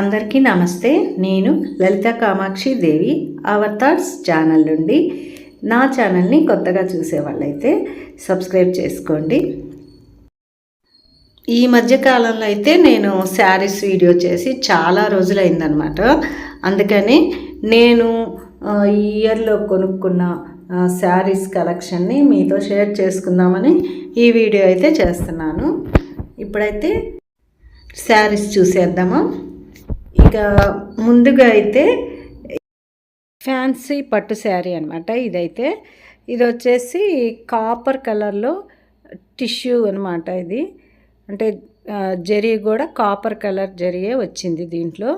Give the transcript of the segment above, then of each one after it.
అందరికీ నమస్తే. నేను Lalitha Kamakshi Devi our thoughts channel నుండి. నా ఛానల్ని కొత్తగా చూసే వాళ్ళైతే సబ్స్క్రైబ్ చేసుకోండి. ఈ మధ్య కాలంలో అయితే నేను శారీస్ వీడియో చేసి చాలా రోజులైందనమాట అందుకని నేను ఈ ఇయర్లో కొనుక్కున్న శారీస్ కలెక్షన్ని మీతో షేర్ చేసుకుందామని ఈ వీడియో అయితే చేస్తున్నాను. ఇప్పుడైతే శారీస్ చూసేద్దామా? ఇక ముందుగా అయితే ఫ్యాన్సీ పట్టు శారీ అనమాట ఇదైతే ఇది వచ్చేసి కాపర్ కలర్లో టిష్యూ అనమాట ఇది. అంటే జరీ కూడా కాపర్ కలర్ జరియే వచ్చింది దీంట్లో.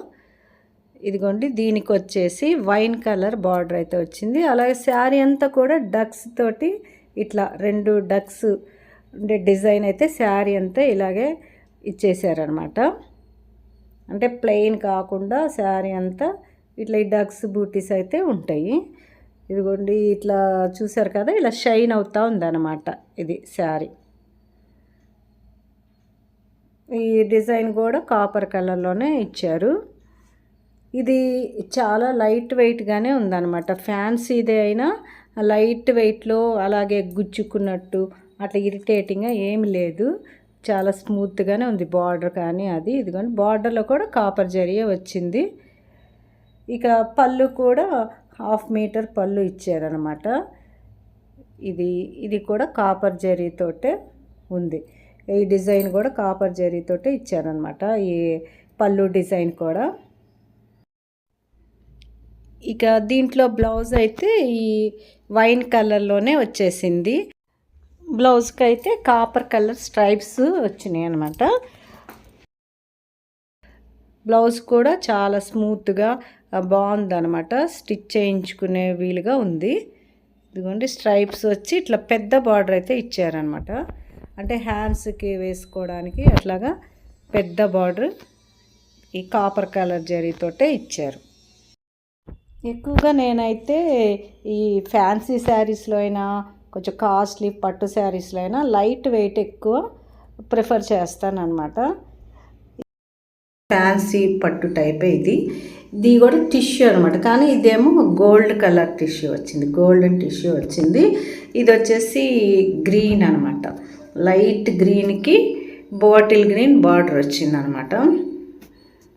ఇదిగోండి దీనికి వచ్చేసి వైన్ కలర్ బార్డర్ అయితే వచ్చింది. అలాగే శారీ అంతా కూడా డక్స్ తోటి ఇట్లా రెండు డక్స్ ఉండే డిజైన్ అయితే శారీ అంతా ఇలాగే ఇచ్చేసారనమాట అంటే ప్లెయిన్ కాకుండా శారీ అంతా ఇట్లా ఈ డక్స్ బూటీస్ అయితే ఉంటాయి. ఇదిగోండి ఇట్లా చూసారు కదా ఇలా షైన్ అవుతూ ఉందన్నమాట ఇది శారీ. ఈ డిజైన్ కూడా కాపర్ కలర్లోనే ఇచ్చారు. ఇది చాలా లైట్ వెయిట్గానే ఉందన్నమాట. ఫ్యాన్సీదే అయినా లైట్ వెయిట్లో అలాగే గుచ్చుకున్నట్టు అట్లా ఇరిటేటింగ్గా ఏమి లేదు. చాలా స్మూత్గానే ఉంది బార్డర్ కానీ అది. ఇదిగోండి బార్డర్లో కూడా కాపర్ జరిగే వచ్చింది. ఇక పళ్ళు కూడా హాఫ్ మీటర్ పళ్ళు ఇచ్చారనమాట ఇది ఇది కూడా కాపర్ జరీతోటే ఉంది. ఈ డిజైన్ కూడా కాపర్ జరీతోటే ఇచ్చారనమాట ఈ పళ్ళు డిజైన్ కూడా. ఇక దీంట్లో బ్లౌజ్ అయితే ఈ వైన్ కలర్లోనే వచ్చేసింది. బ్లౌజ్కి అయితే కాపర్ కలర్ స్ట్రైప్స్ వచ్చినాయి అనమాట బ్లౌజ్ కూడా చాలా స్మూత్గా బాగుందనమాట స్టిచ్ చేయించుకునే వీలుగా ఉంది. ఇదిగోండి స్ట్రైప్స్ వచ్చి ఇట్లా పెద్ద బార్డర్ అయితే ఇచ్చారనమాట అంటే హ్యాండ్స్కి వేసుకోవడానికి అట్లాగా పెద్ద బార్డర్ ఈ కాపర్ కలర్ జరీతోటే ఇచ్చారు. ఎక్కువగా నేనైతే ఈ ఫ్యాన్సీ శారీస్లో అయినా కొంచెం కాస్ట్లీ పట్టు శారీస్లో అయినా లైట్ వెయిట్ ఎక్కువ ప్రిఫర్ చేస్తానన్నమాట. ఫ్యాన్సీ పట్టు టైప్ ఇది. ఇది కూడా టిష్యూ అనమాట కానీ ఇదేమో గోల్డ్ కలర్ టిష్యూ వచ్చింది. గోల్డెన్ టిష్యూ వచ్చింది. ఇది వచ్చేసి గ్రీన్ అనమాట లైట్ గ్రీన్కి బాటిల్ గ్రీన్ బార్డర్ వచ్చింది అనమాట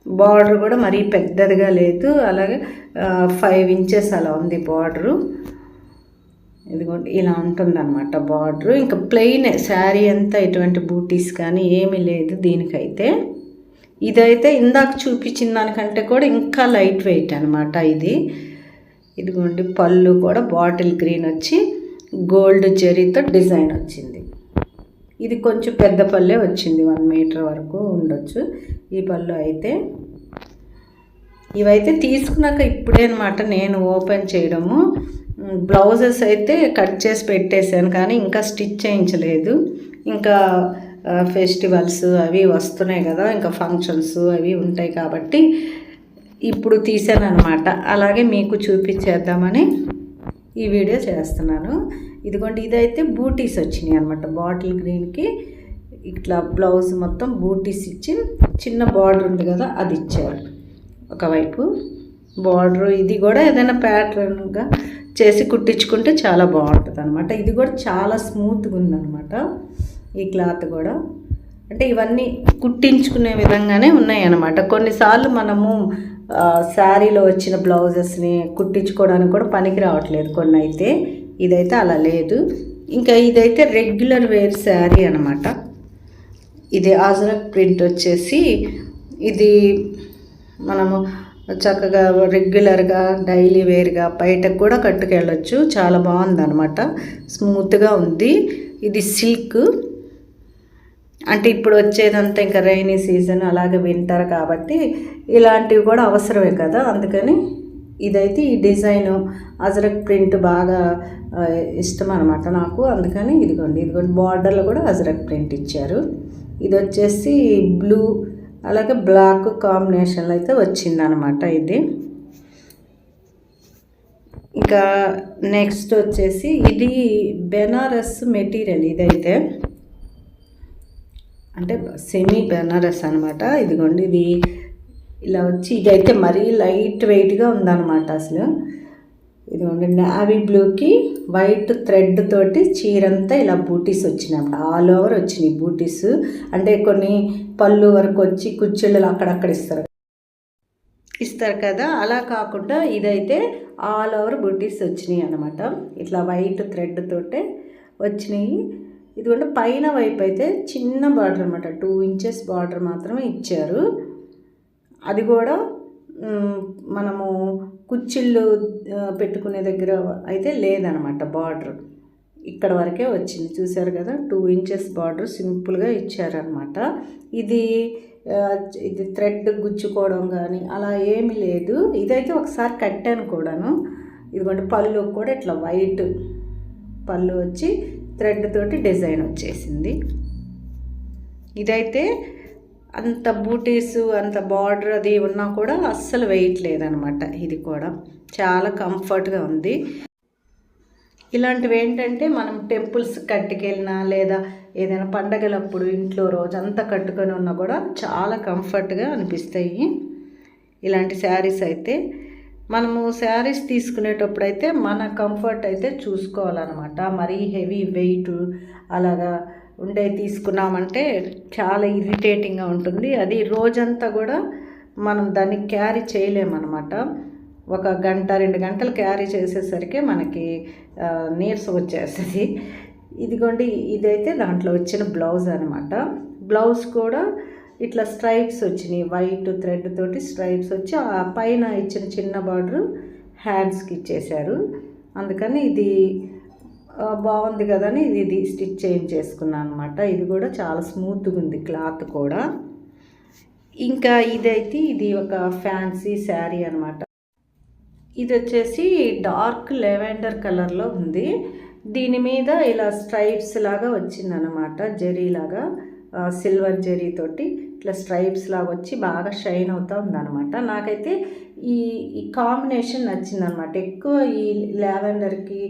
బార్డర్ కూడా మరీ పెద్దదిగా లేదు. అలాగే ఫైవ్ ఇంచెస్ అలా ఉంది బార్డరు. ఇదిగోండి ఇలా ఉంటుందన్నమాట బార్డరు. ఇంకా ప్లెయిన్ శారీ అంతా ఎటువంటి బూటీస్ కానీ ఏమీ లేదు దీనికైతే. ఇదైతే ఇందాక చూపించిన దానికంటే కూడా ఇంకా లైట్ వెయిట్ అనమాట ఇది. ఇదిగోండి పళ్ళు కూడా బాటిల్ గ్రీన్ వచ్చి గోల్డ్ జరీతో డిజైన్ వచ్చింది. ఇది కొంచెం పెద్ద పల్లె వచ్చింది వన్ మీటర్ వరకు ఉండొచ్చు ఈ పళ్ళు అయితే. ఇవైతే తీసుకున్నాక ఇప్పుడే అనమాట నేను ఓపెన్ చేయడము. బ్లౌజెస్ అయితే కట్ చేసి పెట్టేశాను కానీ ఇంకా స్టిచ్ చేయించలేదు. ఇంకా ఫెస్టివల్స్ అవి వస్తున్నాయి కదా ఇంకా ఫంక్షన్స్ అవి ఉంటాయి కాబట్టి ఇప్పుడు తీసాను అనమాట అలాగే మీకు చూపించేద్దామని ఈ వీడియో చేస్తున్నాను. ఇదిగోండి ఇదైతే బూటీస్ వచ్చినాయి అనమాట బాటిల్ గ్రీన్కి ఇట్లా బ్లౌజ్ మొత్తం బూటీస్ ఇచ్చి చిన్న బార్డర్ ఉంది కదా అది ఇచ్చారు. ఒకవైపు. బార్డర్ ఇది కూడా ఏదైనా ప్యాటర్న్గా చేసి కుట్టించుకుంటే చాలా బాగుంటుంది అనమాట ఇది కూడా చాలా స్మూత్గా ఉందన్నమాట. ఈ క్లాత్ కూడా. అంటే ఇవన్నీ కుట్టించుకునే విధంగానే ఉన్నాయన్నమాట. కొన్నిసార్లు మనము శారీలో వచ్చిన బ్లౌజెస్ని కుట్టించుకోవడానికి కూడా పనికి రావట్లేదు కొన్ని అయితే ఇదైతే అలా లేదు. ఇంకా ఇదైతే రెగ్యులర్ వేర్ శారీ అనమాట ఇది ఆజరక్ ప్రింట్ వచ్చేసి ఇది మనము చక్కగా రెగ్యులర్గా డైలీ వేర్గా బయటకు కూడా కట్టుకెళ్ళొచ్చు. చాలా బాగుంది అనమాట స్మూత్గా ఉంది. ఇది సిల్క్ అంటే ఇప్పుడు వచ్చేదంతా ఇంకా రైనీ సీజన్ అలాగే వింటర్ కాబట్టి ఇలాంటివి కూడా అవసరమే కదా. అందుకని ఇదైతే ఈ డిజైన్ అజరక్ ప్రింట్ బాగా ఇష్టం అనమాట నాకు. అందుకని ఇదిగోండి ఇదిగోండి బార్డర్లో కూడా అజరక్ ప్రింట్ ఇచ్చారు. ఇది వచ్చేసి బ్లూ అలాగే బ్లాక్ కాంబినేషన్లో అయితే వచ్చిందనమాట ఇది. ఇంకా నెక్స్ట్ వచ్చేసి ఇది బెనారస్ మెటీరియల్ ఇదైతే. అంటే సెమీ బెనారస్ అనమాట. ఇదిగోండి ఇది ఇలా వచ్చి ఇదైతే మరీ లైట్ వెయిట్గా ఉందన్నమాట అసలు. ఇదిగోండి నావీ బ్లూకి వైట్ థ్రెడ్ తోటి చీరంతా ఇలా బూటీస్ వచ్చినాయి ఆల్ ఓవర్ వచ్చినాయి బూటీస్. అంటే కొన్ని పళ్ళు వరకు వచ్చి కుచ్చిళ్ళు అక్కడక్కడ ఇస్తారు. ఇస్తారు కదా? అలా కాకుండా ఇదైతే ఆల్ ఓవర్ బూటీస్ వచ్చినాయి అనమాట ఇట్లా వైట్ థ్రెడ్ తోటే వచ్చినాయి. ఇదిగోంటే పైన వైపు అయితే చిన్న బార్డర్ అనమాట టూ ఇంచెస్ బార్డర్ మాత్రమే ఇచ్చారు. అది కూడా మనము కుచ్చిళ్ళు పెట్టుకునే దగ్గర అయితే లేదనమాట బార్డర్. ఇక్కడ వరకే వచ్చింది. చూసారు కదా టూ ఇంచెస్ బార్డర్ సింపుల్గా ఇచ్చారనమాట. ఇది ఇది థ్రెడ్ గుచ్చుకోవడం కానీ అలా ఏమీ లేదు. ఇదైతే ఒకసారి కట్టాను కూడాను. ఇదిగోండి పళ్ళు కూడా ఇట్లా వైట్ పళ్ళు వచ్చి థ్రెడ్ తోటి డిజైన్ వచ్చేసింది. ఇదైతే అంత బూటీస్ అంత బార్డర్ అది ఉన్నా కూడా అస్సలు వెయిట్ లేదనమాట. ఇది కూడా చాలా కంఫర్ట్గా ఉంది. ఇలాంటివి ఏంటంటే మనం టెంపుల్స్ కట్టుకెళ్ళినా లేదా ఏదైనా పండగలప్పుడు ఇంట్లో రోజంతా కట్టుకొని ఉన్నా కూడా చాలా కంఫర్ట్గా అనిపిస్తాయి. ఇలాంటి శారీస్ అయితే మనము శారీస్ తీసుకునేటప్పుడు అయితే మన కంఫర్ట్ అయితే చూసుకోవాలన్నమాట. మరీ హెవీ వెయిట్ అలాగా ఉండే తీసుకున్నామంటే చాలా ఇరిటేటింగ్గా ఉంటుంది. అది రోజంతా కూడా మనం దాన్ని క్యారీ చేయలేమన్నమాట. ఒక గంట రెండు గంటలు క్యారీ చేసేసరికి మనకి నీరసం వచ్చేస్తుంది. ఇదిగోండి ఇదైతే దాంట్లో వచ్చిన బ్లౌజ్ అనమాట బ్లౌజ్ కూడా ఇట్లా స్ట్రైప్స్ వచ్చినాయి. వైట్ థ్రెడ్ తోటి స్ట్రైప్స్ వచ్చి ఆ పైన ఇచ్చిన చిన్న బార్డర్ హ్యాండ్స్కి ఇచ్చేశారు. అందుకని ఇది బాగుంది కదని ఇది స్టిచ్ చేంజ్ చేసుకున్నాను అనమాట ఇది కూడా చాలా స్మూత్గా ఉంది క్లాత్ కూడా. ఇంకా ఇదైతే ఇది ఒక ఫ్యాన్సీ శారీ అనమాట ఇది వచ్చేసి డార్క్ లెవెండర్ కలర్లో ఉంది. దీని మీద ఇలా స్ట్రైప్స్ లాగా వచ్చిందనమాట జరీలాగా సిల్వర్ జరీ తోటి. ఇట్లా స్ట్రైప్స్ లాగా వచ్చి బాగా షైన్ అవుతూ ఉందన్నమాట. నాకైతే ఈ ఈ కాంబినేషన్ నచ్చిందనమాట ఎక్కువ ఈ లావెండర్కి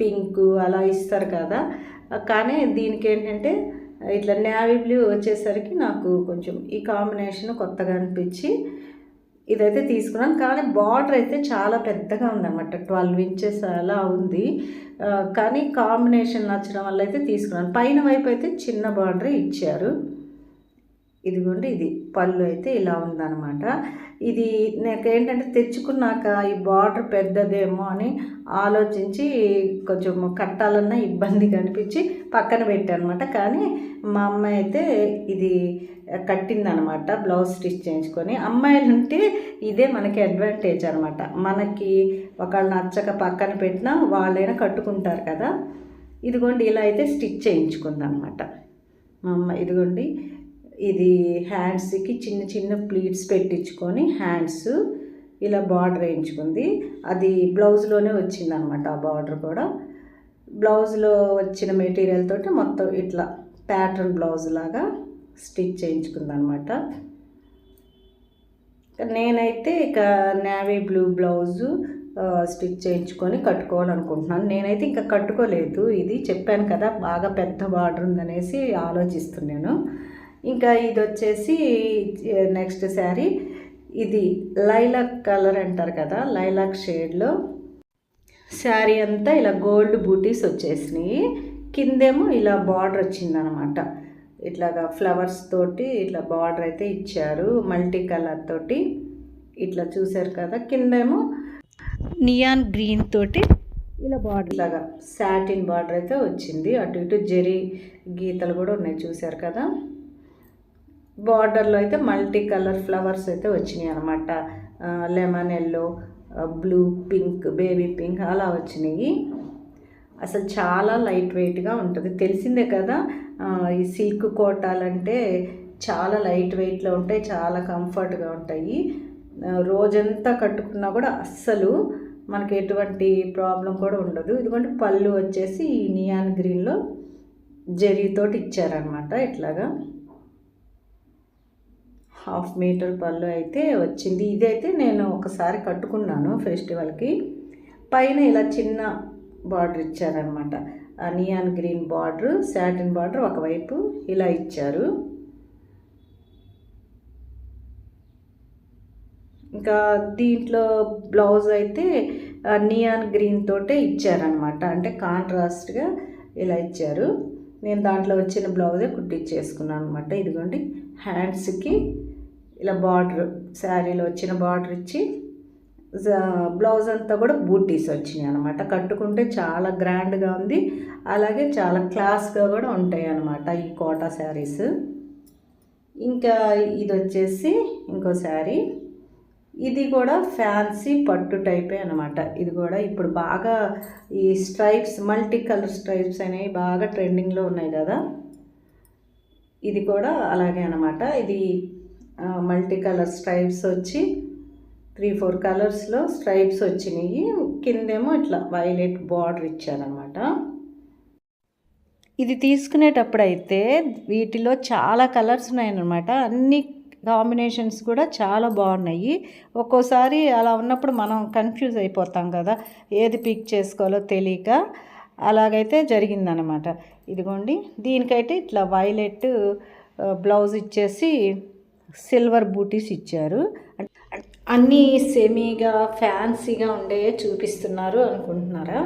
పింక్ అలా ఇస్తారు కదా. కానీ దీనికి ఏంటంటే ఇట్లా నేవీ బ్లూ వచ్చేసరికి నాకు కొంచెం ఈ కాంబినేషన్ కొత్తగా అనిపించి ఇదైతే తీసుకున్నాను. కానీ బార్డర్ అయితే చాలా పెద్దగా ఉందన్నమాట. ట్వెల్వ్ ఇంచెస్ అలా ఉంది. కానీ కాంబినేషన్ నచ్చడం వల్ల అయితే తీసుకున్నాను. పైన వైపు అయితే చిన్న బార్డర్ ఇచ్చారు. ఇదిగోండి ఇది పళ్ళు అయితే ఇలా ఉందన్నమాట. ఇది నాకు ఏంటంటే తెచ్చుకున్నాక ఈ బార్డర్ పెద్దదేమో అని ఆలోచించి కొంచెం కట్టాలన్న ఇబ్బంది కనిపించి పక్కన పెట్టానమాట. కానీ మా అమ్మాయి అయితే ఇది కట్టిందనమాట బ్లౌజ్ స్టిచ్ చేయించుకొని. అమ్మాయిలు ఉంటే ఇదే మనకి అడ్వాంటేజ్ అనమాట మనకి ఒకళ్ళు నచ్చక పక్కన పెట్టినా వాళ్ళైనా కట్టుకుంటారు కదా. ఇదిగోండి ఇలా అయితే స్టిచ్ చేయించుకుందనమాట మా అమ్మ ఇదిగోండి ఇది హ్యాండ్స్కి చిన్న చిన్న ప్లీట్స్ పెట్టించుకొని హ్యాండ్స్ ఇలా బార్డర్ వేయించుకుంది. అది బ్లౌజ్లోనే వచ్చిందనమాట ఆ బార్డర్ కూడా. బ్లౌజ్లో వచ్చిన మెటీరియల్ తోటి మొత్తం ఇట్లా ప్యాటర్న్ బ్లౌజ్ లాగా స్టిచ్ చేయించుకుందనమాట నేనైతే ఇక నేవీ బ్లూ బ్లౌజు స్టిచ్ చేయించుకొని కట్టుకోవాలనుకుంటున్నాను. నేనైతే ఇంకా కట్టుకోలేదు. ఇది చెప్పాను కదా బాగా పెద్ద బార్డర్ ఉందనేసి ఆలోచిస్తున్నాను. ఇంకా ఇది వచ్చేసి నెక్స్ట్ శారీ ఇది లైలాక్ కలర్ అంటారు కదా లైలాక్ షేడ్లో శారీ అంతా ఇలా గోల్డ్ బూటీస్ వచ్చేసినాయి. కిందేమో ఇలా బార్డర్ వచ్చిందనమాట. ఇట్లాగా ఫ్లవర్స్ తోటి ఇట్లా బార్డర్ అయితే ఇచ్చారు మల్టీ కలర్ తోటి. ఇట్లా చూసారు కదా కిందేమో నియాన్ గ్రీన్ తోటి ఇలా బార్డర్ లాగా సాటిన్ బార్డర్ అయితే వచ్చింది. అటు ఇటు జెరీ గీతలు కూడా ఉన్నాయి చూసారు కదా. బార్డర్లో అయితే మల్టీ కలర్ ఫ్లవర్స్ అయితే వచ్చినాయి అనమాట lemon yellow blue pink baby pink అలా వచ్చినాయి. అసలు చాలా లైట్ వెయిట్గా ఉంటుంది. తెలిసిందే కదా ఈ సిల్క్ కోటాలంటే చాలా లైట్ వెయిట్లో ఉంటాయి చాలా కంఫర్ట్గా ఉంటాయి. రోజంతా కట్టుకున్నా కూడా అస్సలు మనకి ఎటువంటి ప్రాబ్లం కూడా ఉండదు. ఎందుకంటే పళ్ళు వచ్చేసి ఈ నియాన్ గ్రీన్లో జరీతోటి ఇచ్చారనమాట ఇట్లాగా హాఫ్ మీటర్ పళ్ళు అయితే వచ్చింది. ఇదైతే నేను ఒకసారి కట్టుకున్నాను ఫెస్టివల్కి. పైన ఇలా చిన్న బార్డర్ ఇచ్చారనమాట neon green border satin border ఒకవైపు ఇలా ఇచ్చారు. ఇంకా దీంట్లో బ్లౌజ్ అయితే నియాన్ గ్రీన్ తోటే ఇచ్చారనమాట అంటే కాంట్రాస్ట్గా ఇలా ఇచ్చారు. నేను దాంట్లో వచ్చిన బ్లౌజే కుట్టించేసుకున్నాను అనమాట ఇదిగోండి హ్యాండ్స్కి ఇలా బార్డర్ శారీలో వచ్చిన బార్డర్ ఇచ్చి బ్లౌజ్ అంతా కూడా బూటీస్ వచ్చినాయి అనమాట కట్టుకుంటే చాలా గ్రాండ్గా ఉంది. అలాగే చాలా క్లాస్గా కూడా ఉంటాయి అనమాట ఈ కోటా శారీస్. ఇంకా ఇది వచ్చేసి ఇంకో శారీ. ఇది కూడా ఫ్యాన్సీ పట్టు టైపే అనమాట ఇది కూడా ఇప్పుడు బాగా ఈ స్ట్రైప్స్ మల్టీ కలర్ స్ట్రైప్స్ అనేవి బాగా ట్రెండింగ్లో ఉన్నాయి కదా. ఇది కూడా అలాగే అనమాట ఇది మల్టీ కలర్ స్ట్రైప్స్ వచ్చి త్రీ ఫోర్ కలర్స్లో స్ట్రైప్స్ వచ్చినాయి. కిందేమో ఇట్లా వైలెట్ బార్డర్ ఇచ్చారనమాట ఇది తీసుకునేటప్పుడు అయితే వీటిలో చాలా కలర్స్ ఉన్నాయన్నమాట. అన్ని కాంబినేషన్స్ కూడా చాలా బాగున్నాయి. ఒక్కోసారి అలా ఉన్నప్పుడు మనం కన్ఫ్యూజ్ అయిపోతాం కదా ఏది పిక్ చేసుకోవాలో తెలియక అలాగైతే జరిగిందనమాట ఇదిగోండి దీనికైతే ఇట్లా వైలెట్ బ్లౌజ్ ఇచ్చేసి సిల్వర్ బూటీస్ ఇచ్చారు. అన్నీ సెమీగా ఫ్యాన్సీగా ఉండే చూపిస్తున్నారు అనుకుంటున్నారా?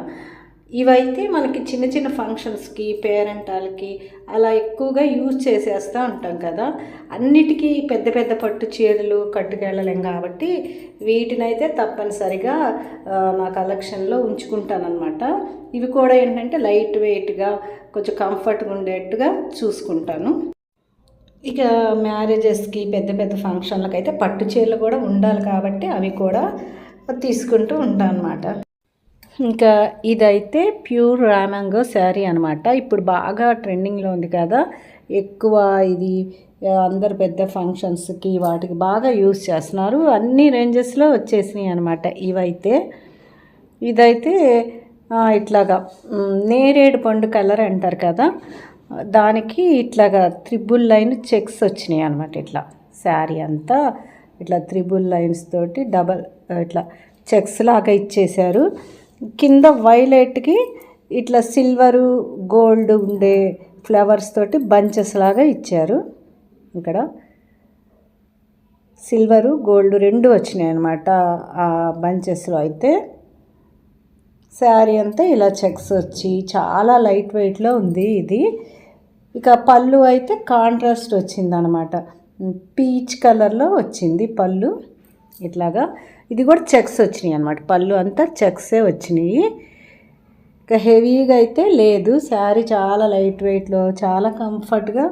ఇవైతే మనకి చిన్న చిన్న ఫంక్షన్స్కి పేరెంటాలకి అలా ఎక్కువగా యూజ్ చేసేస్తూ ఉంటాం కదా. అన్నిటికీ పెద్ద పెద్ద పట్టు చీరలు కట్టుకెళ్ళలేం కాబట్టి వీటినైతే తప్పనిసరిగా నా కలెక్షన్లో ఉంచుకుంటానమాట ఇవి కూడా ఏంటంటే లైట్ వెయిట్గా కొంచెం కంఫర్ట్గా ఉండేట్టుగా చూసుకుంటాను. ఇక మ్యారేజెస్కి పెద్ద పెద్ద ఫంక్షన్లకు అయితే పట్టు చీరలు కూడా ఉండాలి కాబట్టి అవి కూడా తీసుకుంటూ ఉంటాను అనమాట ఇంకా ఇదైతే ప్యూర్ రామంగో శారీ అనమాట ఇప్పుడు బాగా ట్రెండింగ్లో ఉంది కదా. ఎక్కువ ఇది అందరు పెద్ద ఫంక్షన్స్కి వాటికి బాగా యూస్ చేస్తున్నారు. అన్ని రేంజెస్లో వచ్చేసినాయి అనమాట ఇవైతే. ఇదైతే ఇట్లాగా నేరేడు పండు కలర్ అంటారు కదా. దానికి ఇట్లాగా త్రిబుల్ లైన్ చెక్స్ వచ్చినాయి అనమాట ఇట్లా. శారీ అంతా ఇట్లా త్రిబుల్ లైన్స్ తోటి డబల్ ఇట్లా చెక్స్ లాగా ఇచ్చేశారు. కింద వైలెట్కి ఇట్లా సిల్వరు గోల్డ్ ఉండే ఫ్లవర్స్ తోటి బంచెస్ లాగా ఇచ్చారు. ఇక్కడ సిల్వరు గోల్డ్ రెండు వచ్చినాయి అనమాట ఆ బంచెస్లో అయితే. శారీ అంతా ఇలా చెక్స్ వచ్చి చాలా లైట్ వెయిట్లో ఉంది ఇది. ఇక పళ్ళు అయితే కాంట్రాస్ట్ వచ్చిందనమాట. పీచ్ కలర్లో వచ్చింది పళ్ళు. ఇట్లాగా ఇది కూడా చెక్స్ వచ్చినాయి అనమాట. పళ్ళు అంతా చెక్సే వచ్చినాయి. ఇక హెవీగా అయితే లేదు. శారీ చాలా లైట్ వెయిట్లో చాలా కంఫర్ట్గా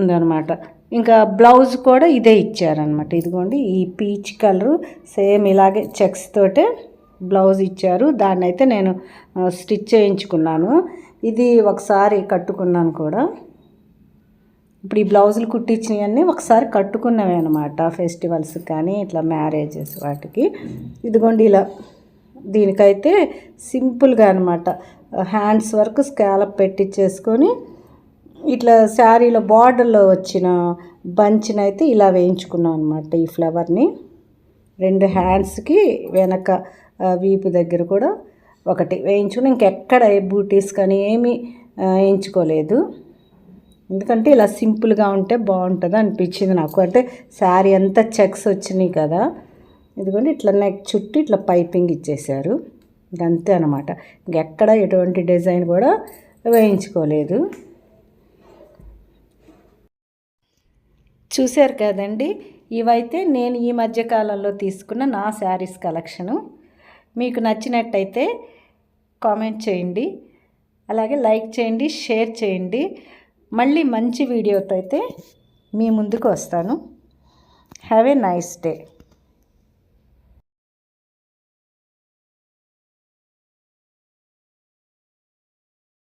ఉందన్నమాట ఇంకా బ్లౌజ్ కూడా ఇదే ఇచ్చారనమాట. ఇదిగోండి ఈ పీచ్ కలరు సేమ్ ఇలాగే చెక్స్ తోటే బ్లౌజ్ ఇచ్చారు. దాన్ని అయితే నేను స్టిచ్ చేయించుకున్నాను. ఇది ఒకసారి కట్టుకున్నాను కూడా. ఇప్పుడు ఈ బ్లౌజులు కుట్టించినవన్నీ ఒకసారి కట్టుకున్నవే అనమాట ఫెస్టివల్స్ కానీ ఇట్లా మ్యారేజెస్ వాటికి. ఇదిగోండి ఇలా దీనికైతే సింపుల్గా అనమాట హ్యాండ్స్ వరకు స్కాలప్ పెట్టించేసుకొని ఇట్లా శారీలో బార్డర్లో వచ్చిన బంచ్ని అయితే ఇలా వేయించుకున్నాం అనమాట ఈ ఫ్లవర్ని. రెండు హ్యాండ్స్కి వెనక వీపు దగ్గర కూడా ఒకటి వేయించుకుని ఇంకెక్కడ బూటీస్ కానీ ఏమీ వేయించుకోలేదు. ఎందుకంటే ఇలా సింపుల్గా ఉంటే బాగుంటుంది అనిపించింది నాకు. అంటే శారీ అంతా చెక్స్ వచ్చినాయి కదా. ఇదిగోండి ఇట్లా నెక్ చుట్టూ ఇట్లా పైపింగ్ ఇచ్చేసారు ఇదంతే అనమాట ఇంకెక్కడ ఎటువంటి డిజైన్ కూడా వేయించుకోలేదు. చూశారు కదండి ఇవైతే నేను ఈ మధ్యకాలంలో తీసుకున్న నా శారీస్ కలెక్షను. మీకు నచ్చినట్టయితే కామెంట్ చేయండి. అలాగే లైక్ చేయండి షేర్ చేయండి. మళ్ళీ మంచి వీడియోతో అయితే మీ ముందుకు వస్తాను. Have a nice day